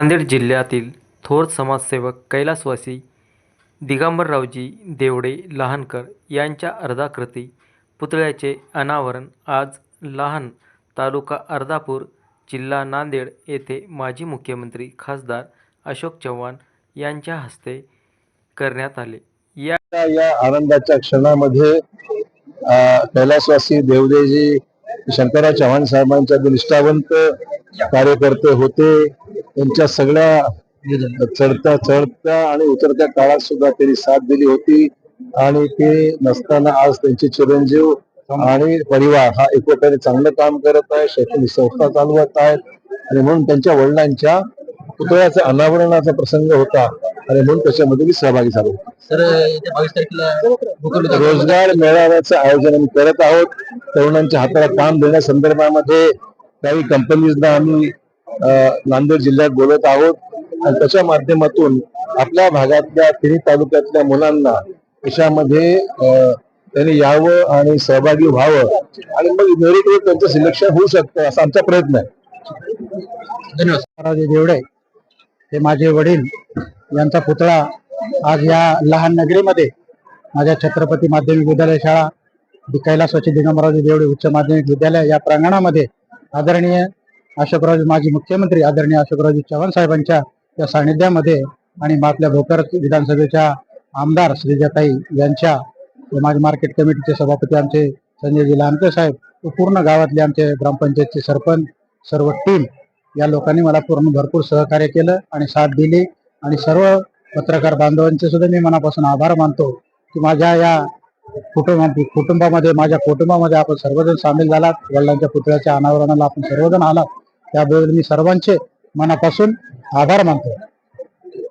नांदेड जिल्ह्यातील थोर समाजसेवक कैलासवासी दिगंबररावजी देवडे लहानकर यांच्या अर्धाकृती पुतळ्याचे अनावरण आज लहान तालुका अर्धापूर जिल्हा नांदेड येथे माजी मुख्यमंत्री खासदार अशोक चव्हाण यांच्या हस्ते करण्यात आले. या या आनंदाच्या क्षणामध्ये कैलासवासी देवदेजी शंकरराव चव्हाण साहेबांच्या निष्ठावंत कार्यकर्ते होते. त्यांच्या सगळ्या चढत्या चढत्या आणि उतरत्या काळात सुद्धा त्यांनी साथ दिली होती. आणि ते नसताना आज त्यांचे चिरंजीव आणि परिवार हा एकवट्याने चांगलं काम करत आहे शैक्षणिक संस्था चालवत आहेत. आणि म्हणून त्यांच्या वडिलांच्या पुतळ्याचा अनावरणाचा प्रसंग होता. आणि म्हणून त्याच्यामध्ये मी सहभागी झालो. रोजगार मेळाव्याचं आयोजन आम्ही करत आहोत. तरुणांच्या हाताला काम देण्यासंदर्भामध्ये काही कंपनीजना आम्ही नांदेड जिल्ह्यात बोलत आहोत. आणि त्याच्या माध्यमातून आपल्या भागातल्या तिन्ही तालुक्यातल्या मुलांना अ, त्यांनी यावं आणि सहभागी व्हावं आणि मग मेरिटवर त्यांचं सिलेक्शन होऊ शकतं असा आमचा प्रयत्न आहे. धन्यवाद. देवडे हे माझे वडील यांचा पुतळा आज या लहान नगरीमध्ये माझ्या छत्रपती माध्यमिक विद्यालय शाळा कैलासवाची दिगंबरावजी देवडे उच्च माध्यमिक विद्यालय या प्रांगणामध्ये आदरणीय अशोकरावजी माजी मुख्यमंत्री आदरणीय अशोकरावजी चव्हाण साहेबांच्या या सानिध्यामध्ये आणि आपल्या भोकर विधानसभेच्या आमदार श्रीजाताई यांच्या व माझे मार्केट कमिटीचे सभापती आमचे संजयजी लानकर साहेब व पूर्ण गावातले आमचे ग्रामपंचायतचे सरपंच सर्व टीम या लोकांनी मला पूर्ण भरपूर सहकार्य केलं आणि साथ दिली. आणि सर्व पत्रकार बांधवांचे सुद्धा मी मनापासून आभार मानतो की माझ्या या कुटुंब कुटुंबामध्ये माझ्या कुटुंबामध्ये आपण सर्वजण सामील झालात. वडिलांच्या पुतळ्याच्या अनावरणाला आपण सर्वजण आलात. त्याबद्दल मी सर्वांचे मनापासून आभार मानतो.